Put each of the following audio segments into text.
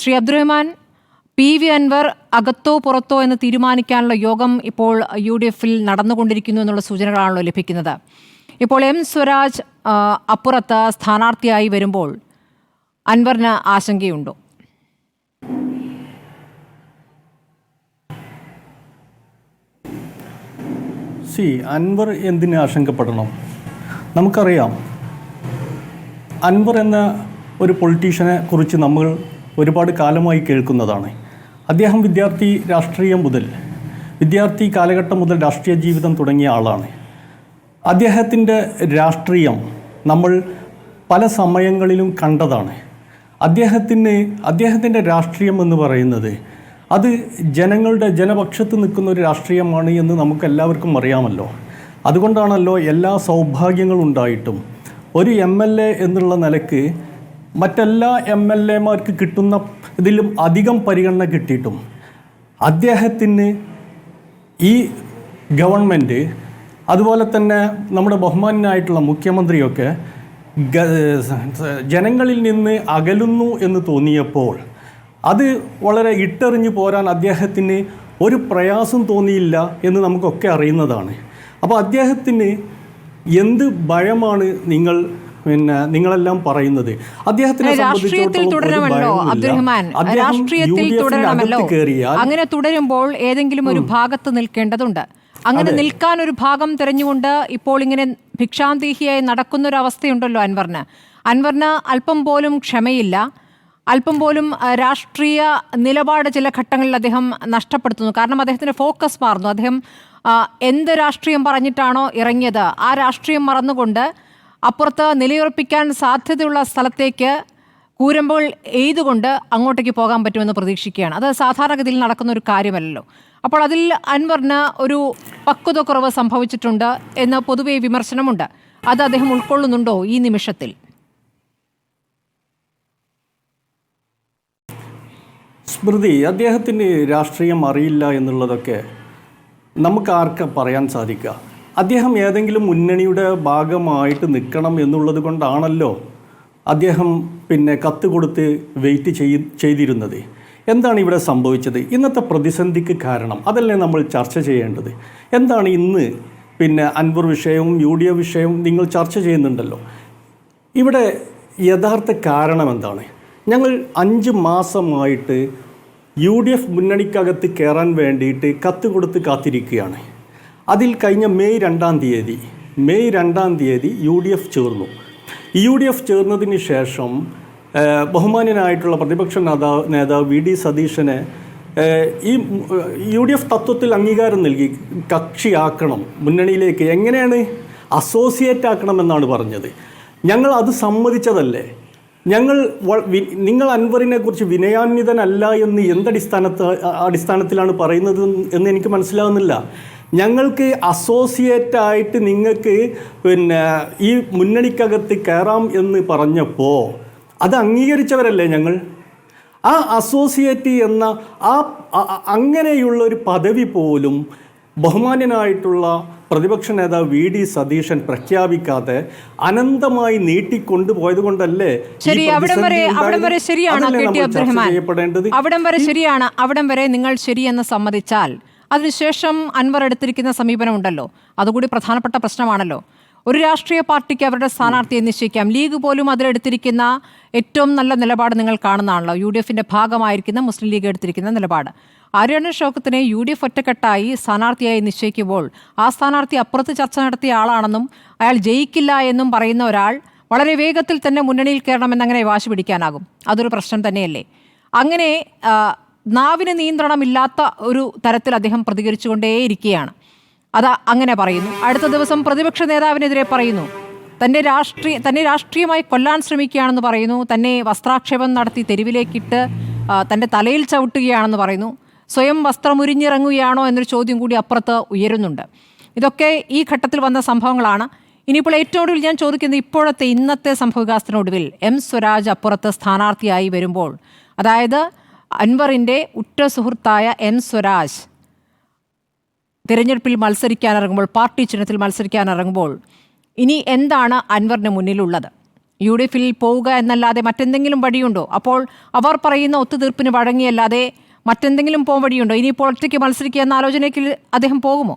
Shri Abdurahman P V Anvar അകത്തോ പുറത്തോ എന്ന് തീരുമാനിക്കാനുള്ള യോഗം ഇപ്പോൾ യു ഡി എഫിൽ നടന്നുകൊണ്ടിരിക്കുന്നു എന്നുള്ള സൂചനകളാണല്ലോ ലഭിക്കുന്നത്. ഇപ്പോൾ എം സ്വരാജ് അപ്പുറത്ത് സ്ഥാനാർത്ഥിയായി വരുമ്പോൾ അൻവറിന് ആശങ്കയുണ്ടോ? സി അൻവർ എന്തിന് ആശങ്കപ്പെടണം? നമുക്കറിയാം. അൻവർ എന്ന ഒരു പൊളിറ്റീഷ്യനെ കുറിച്ച് നമ്മൾ ഒരുപാട് കാലമായി കേൾക്കുന്നതാണ്. അദ്ദേഹം വിദ്യാർത്ഥി രാഷ്ട്രീയം മുതൽ വിദ്യാർത്ഥി കാലഘട്ടം മുതൽ രാഷ്ട്രീയ ജീവിതം തുടങ്ങിയ ആളാണ്. അദ്ദേഹത്തിന്റെ രാഷ്ട്രീയം നമ്മൾ പല സമയങ്ങളിലും കണ്ടതാണ്. അദ്ദേഹത്തിന് അദ്ദേഹത്തിന്റെ രാഷ്ട്രീയം എന്ന് പറയുന്നത് അത് ജനങ്ങളുടെ ജനപക്ഷത്ത് നിൽക്കുന്ന ഒരു രാഷ്ട്രീയമാണ് എന്ന് നമുക്കെല്ലാവർക്കും അറിയാമല്ലോ. അതുകൊണ്ടാണല്ലോ എല്ലാ സൗഭാഗ്യങ്ങളും ഉണ്ടായിട്ടും ഒരു എം എന്നുള്ള നിലയ്ക്ക് മറ്റെല്ലാ എം എൽ എമാർക്ക് കിട്ടുന്ന ഇതിലും അധികം പരിഗണന കിട്ടിയിട്ടും അദ്ദേഹത്തിന് ഈ ഗവൺമെന്റ് അതുപോലെ തന്നെ നമ്മുടെ ബഹുമാനായിട്ടുള്ള മുഖ്യമന്ത്രിയൊക്കെ ജനങ്ങളിൽ നിന്ന് അകലുന്നു എന്ന് തോന്നിയപ്പോൾ അത് വളരെ ഇട്ടെറിഞ്ഞു പോരാൻ അദ്ദേഹത്തിന് ഒരു പ്രയാസം തോന്നിയില്ല എന്ന് നമുക്കൊക്കെ അറിയുന്നതാണ്. അപ്പോൾ അദ്ദേഹത്തിന് എന്ത് ഭയമാണ് നിങ്ങൾ പിന്നെ നിങ്ങളെല്ലാം പറയുന്നത്. അദ്ദേഹത്തിനെ രാഷ്ട്രീയത്തിൽ തുടരണമല്ലോ. അബ്ദുറഹ്മാൻ രാഷ്ട്രീയത്തിൽ തുടരണമല്ലോ. അങ്ങനെ തുടരുമ്പോൾ ഏതെങ്കിലും ഒരു ഭാഗത്ത് നിൽക്കേണ്ടതുണ്ട്. അങ്ങനെ നിൽക്കാൻ ഒരു ഭാഗം തിരഞ്ഞുകൊണ്ട് ഇപ്പോൾ ഇങ്ങനെ ഭിക്ഷാന്തീഹിയായി നടക്കുന്ന ഒരു അവസ്ഥയുണ്ടല്ലോ അൻവറിന്. അൻവറിന് അല്പം പോലും ക്ഷമയില്ല. അല്പം പോലും രാഷ്ട്രീയ നിലപാട് ചില ഘട്ടങ്ങളിൽ അദ്ദേഹം നഷ്ടപ്പെടുത്തുന്നു. കാരണം അദ്ദേഹത്തിന്റെ ഫോക്കസ് മാറുന്നു. അദ്ദേഹം എന്ത് രാഷ്ട്രീയം പറഞ്ഞിട്ടാണോ ഇറങ്ങിയത്? ആ രാഷ്ട്രീയം മറന്നുകൊണ്ട് അപ്പുറത്ത് നിലയുറപ്പിക്കാൻ സാധ്യതയുള്ള സ്ഥലത്തേക്ക് കൂരമ്പോൾ എയ്തുകൊണ്ട് അങ്ങോട്ടേക്ക് പോകാൻ പറ്റുമെന്ന് പ്രതീക്ഷിക്കുകയാണ്. അത് സാധാരണഗതിയിൽ നടക്കുന്ന ഒരു കാര്യമല്ലല്ലോ. അപ്പോൾ അതിൽ അൻവറിന് ഒരു പക്വത കുറവ് സംഭവിച്ചിട്ടുണ്ട് എന്ന പൊതുവെ വിമർശനമുണ്ട്. അത് അദ്ദേഹം ഉൾക്കൊള്ളുന്നുണ്ടോ ഈ നിമിഷത്തിൽ? സ്മൃതി അദ്ദേഹത്തിന് രാഷ്ട്രീയം അറിയില്ല എന്നുള്ളതൊക്കെ നമുക്ക് ആർക്ക് പറയാൻ സാധിക്കുക? അദ്ദേഹം ഏതെങ്കിലും മുന്നണിയുടെ ഭാഗമായിട്ട് നിൽക്കണം എന്നുള്ളത് കൊണ്ടാണല്ലോ അദ്ദേഹം പിന്നെ കത്ത് കൊടുത്ത് വെയിറ്റ് ചെയ് ചെയ്തിരുന്നത്. എന്താണ് ഇവിടെ സംഭവിച്ചത്? ഇന്നത്തെ പ്രതിസന്ധിക്ക് കാരണം അതല്ലേ നമ്മൾ ചർച്ച ചെയ്യേണ്ടത്. എന്താണ് ഇന്ന് പിന്നെ അൻവർ വിഷയവും യു ഡി എഫ് വിഷയവും നിങ്ങൾ ചർച്ച ചെയ്യുന്നുണ്ടല്ലോ. ഇവിടെ യഥാർത്ഥ കാരണം എന്താണ്? ഞങ്ങൾ അഞ്ച് മാസമായിട്ട് യു ഡി എഫ് മുന്നണിക്കകത്ത് കയറാൻ വേണ്ടിയിട്ട് കത്ത് കൊടുത്ത് കാത്തിരിക്കുകയാണ്. അതിൽ കഴിഞ്ഞ മെയ് രണ്ടാം തീയതി മെയ് രണ്ടാം തീയതി യു ഡി എഫ് ചേർന്നു. യു ഡി എഫ് ചേർന്നതിന് ശേഷം ബഹുമാന്യനായിട്ടുള്ള പ്രതിപക്ഷ നേതാവ് നേതാവ് വി ഡി സതീശന് ഈ യു ഡി എഫ് തത്വത്തിൽ അംഗീകാരം നൽകി കക്ഷിയാക്കണം മുന്നണിയിലേക്ക് എങ്ങനെയാണ്? അസോസിയേറ്റ് ആക്കണമെന്നാണ് പറഞ്ഞത്. ഞങ്ങൾ അത് സമ്മതിച്ചതല്ലേ? ഞങ്ങൾ നിങ്ങൾ അൻവറിനെ കുറിച്ച് വിനയാന്വിതനല്ല എന്ന് എന്തടിസ്ഥാനത്ത് അടിസ്ഥാനത്തിലാണ് പറയുന്നത് എന്ന് എനിക്ക് മനസ്സിലാവുന്നില്ല. ഞങ്ങൾക്ക് അസോസിയേറ്റ് ആയിട്ട് നിങ്ങൾക്ക് പിന്നെ ഈ മുന്നണിക്കകത്ത് കയറാം എന്ന് പറഞ്ഞപ്പോൾ അത് അംഗീകരിച്ചവരല്ലേ ഞങ്ങൾ? ആ അസോസിയേറ്റ് എന്ന ആ അങ്ങനെയുള്ള ഒരു പദവി പോലും ബഹുമാന്യനായിട്ടുള്ള പ്രതിപക്ഷ നേതാവ് വി ഡി സതീശൻ പ്രഖ്യാപിക്കാതെ അനന്തമായി നീട്ടിക്കൊണ്ടുപോയത് കൊണ്ടല്ലേ ശരി അവിടം വരെ അവിടം വരെ ശരിയാണ് അവിടം വരെ ശരിയാണ്. അവിടം വരെ നിങ്ങൾ ശരിയെന്ന് സമ്മതിച്ചാൽ അതിനുശേഷം അൻവർ എടുത്തിരിക്കുന്ന സമീപനമുണ്ടല്ലോ അതുകൂടി പ്രധാനപ്പെട്ട പ്രശ്നമാണല്ലോ. ഒരു രാഷ്ട്രീയ പാർട്ടിക്ക് അവരുടെ സ്ഥാനാർത്ഥിയെ നിശ്ചയിക്കാം. ലീഗ് പോലും അതിലെടുത്തിരിക്കുന്ന ഏറ്റവും നല്ല നിലപാട് നിങ്ങൾ കാണുന്നതാണല്ലോ. യു ഡി എഫിന്റെ ഭാഗമായിരിക്കുന്ന മുസ്ലിം ലീഗ് എടുത്തിരിക്കുന്ന നിലപാട്. ആര്യാണ ശോകത്തിനെ യു ഡി എഫ് ഒറ്റക്കെട്ടായി സ്ഥാനാർത്ഥിയായി നിശ്ചയിക്കുമ്പോൾ ആ സ്ഥാനാർത്ഥി അപ്പുറത്ത് ചർച്ച നടത്തിയ ആളാണെന്നും അയാൾ ജയിക്കില്ല എന്നും പറയുന്ന ഒരാൾ വളരെ വേഗത്തിൽ തന്നെ മുന്നണിയിൽ കയറണമെന്നങ്ങനെ വാശി പിടിക്കാനാകും. അതൊരു പ്രശ്നം തന്നെയല്ലേ? അങ്ങനെ നാവിന് നിയന്ത്രണമില്ലാത്ത ഒരു തരത്തിൽ അദ്ദേഹം പ്രതികരിച്ചുകൊണ്ടേയിരിക്കുകയാണ്. അത് അങ്ങനെ പറയുന്നു. അടുത്ത ദിവസം പ്രതിപക്ഷ നേതാവിനെതിരെ പറയുന്നു. തന്റെ രാഷ്ട്രീയ തന്നെ രാഷ്ട്രീയമായി കൊല്ലാൻ ശ്രമിക്കുകയാണെന്ന് പറയുന്നു. തന്നെ വസ്ത്രാക്ഷേപം നടത്തി തെരുവിലേക്കിട്ട് തന്റെ തന്റെ തലയിൽ ചവിട്ടുകയാണെന്ന് പറയുന്നു. സ്വയം വസ്ത്രമുരിഞ്ഞിറങ്ങുകയാണോ എന്നൊരു ചോദ്യം കൂടി അപ്പുറത്ത് ഉയരുന്നുണ്ട്. ഇതൊക്കെ ഈ ഘട്ടത്തിൽ വന്ന സംഭവങ്ങളാണ്. ഇനിയിപ്പോൾ ഏറ്റവും ഒടുവിൽ ഞാൻ ചോദിക്കുന്നത് ഇപ്പോഴത്തെ ഇന്നത്തെ സംഭവവികാസത്തിനൊടുവിൽ എം. സ്വരാജ് അപ്പുറത്ത് സ്ഥാനാർത്ഥിയായി വരുമ്പോൾ അതായത് അൻവറിന്റെ ഉറ്റ സുഹൃത്തായ എൻ സ്വരാജ് തിരഞ്ഞെടുപ്പിൽ മത്സരിക്കാനിറങ്ങുമ്പോൾ പാർട്ടി ചിഹ്നത്തിൽ മത്സരിക്കാനിറങ്ങുമ്പോൾ ഇനി എന്താണ് അൻവറിന് മുന്നിലുള്ളത്? യു ഡി എഫിൽ പോവുക എന്നല്ലാതെ മറ്റെന്തെങ്കിലും വഴിയുണ്ടോ? അപ്പോൾ അവർ പറയുന്ന ഒത്തുതീർപ്പിന് വഴങ്ങിയല്ലാതെ മറ്റെന്തെങ്കിലും പോകാൻ വഴിയുണ്ടോ? ഇനിയിപ്പോൾ ഒറ്റയ്ക്ക് മത്സരിക്കുക എന്ന ആലോചനയ്ക്ക് അദ്ദേഹം പോകുമോ?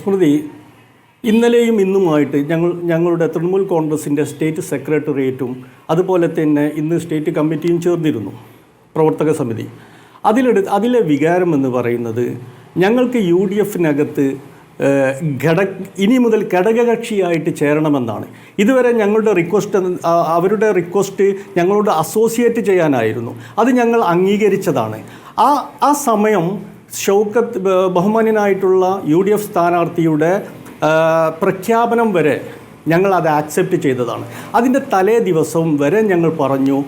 സ്മൃതി ഇന്നലെയും ഇന്നുമായിട്ട് ഞങ്ങൾ ഞങ്ങളുടെ തൃണമൂൽ കോൺഗ്രസിന്റെ സ്റ്റേറ്റ് സെക്രട്ടേറിയറ്റും അതുപോലെ തന്നെ ഇന്ന് സ്റ്റേറ്റ് കമ്മിറ്റിയും ചേർന്നിരുന്നു പ്രവർത്തക സമിതി. അതിലെടു അതിലെ വികാരം എന്ന് പറയുന്നത് ഞങ്ങൾക്ക് യു ഡി എഫിനകത്ത് ഘട ഇനി മുതൽ ഘടകകക്ഷിയായിട്ട് ചേരണമെന്നാണ്. ഇതുവരെ ഞങ്ങളുടെ റിക്വസ്റ്റ് അവരുടെ റിക്വസ്റ്റ് ഞങ്ങളോട് അസോസിയേറ്റ് ചെയ്യാനായിരുന്നു. അത് ഞങ്ങൾ അംഗീകരിച്ചതാണ്. ആ ആ സമയം ഷൗക്കത്ത് ബഹുമാന്യനായിട്ടുള്ള യു ഡി എഫ് സ്ഥാനാർത്ഥിയുടെ പ്രഖ്യാപനം വരെ ഞങ്ങൾ അത് ആക്സെപ്റ്റ് ചെയ്തതാണ്. അതിന്റെ തലേ ദിവസവും വരെ ഞങ്ങൾ പറഞ്ഞു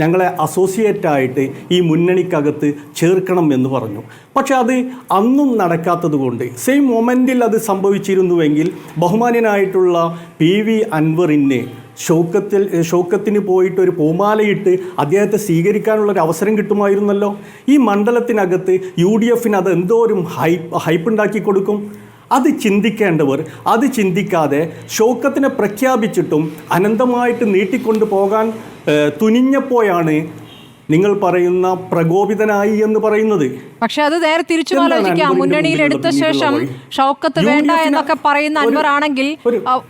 ഞങ്ങളെ അസോസിയേറ്റ് ആയിട്ട് ഈ മുന്നണിക്കകത്ത് ചേർക്കണം എന്ന് പറഞ്ഞു. പക്ഷേ അത് അന്നും നടക്കാത്തത് കൊണ്ട് സെയിം മൊമെന്റിൽ അത് സംഭവിച്ചിരുന്നുവെങ്കിൽ ബഹുമാന്യനായിട്ടുള്ള പി വി അൻവറിന് ഷൗക്കത്തിൽ ഷൗക്കത്തിന് പോയിട്ട് ഒരു പൂമാലയിട്ട് അദ്ദേഹത്തെ സ്വീകരിക്കാനുള്ള ഒരു അവസരം കിട്ടുമായിരുന്നല്ലോ? ഈ മണ്ഡലത്തിനകത്ത് യു ഡി എഫിന് അത് എന്തോരും ഹൈപ്പ് ഹൈപ്പ് ഉണ്ടാക്കി കൊടുക്കും? അത് ചിന്തിക്കേണ്ടവർ അത് ചിന്തിക്കാതെ ഷൗക്കത്തിനെ പ്രഖ്യാപിച്ചിട്ടും അനന്തമായിട്ട് നീട്ടിക്കൊണ്ടു പോകാൻ തുനിഞ്ഞപ്പോഴാണ് നിങ്ങൾ പറയുന്ന പ്രകോപിതനായി എന്ന് പറയുന്നത്. പക്ഷെ അത് നേരെ തിരിച്ചു ആലോചിക്കാം. മുന്നണിയിൽ എടുത്ത ശേഷം? ഷൗക്കത്ത് വേണ്ട എന്നൊക്കെ പറയുന്ന അൻവർ ആണെങ്കിൽ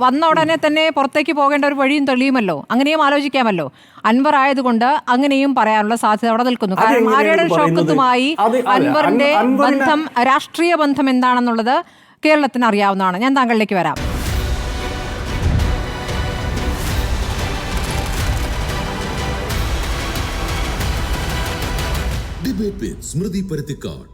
വന്ന ഉടനെ തന്നെ പുറത്തേക്ക് പോകേണ്ട ഒരു വഴിയും തെളിയുമല്ലോ. അങ്ങനെയും ആലോചിക്കാമല്ലോ. അൻവർ ആയതുകൊണ്ട് അങ്ങനെയും പറയാനുള്ള സാധ്യത അവിടെ നിൽക്കുന്നു. കാരണം ആര്യയുടെ ഷൗക്കത്തുമായി അൻവറിന്റെ ബന്ധം രാഷ്ട്രീയ ബന്ധം എന്താണെന്നുള്ളത് കേരളത്തിന് അറിയാവുന്നതാണ് ഞാൻ താങ്കളിലേക്ക് വരാം. സ്മൃതി പരുത്തിക്കാട്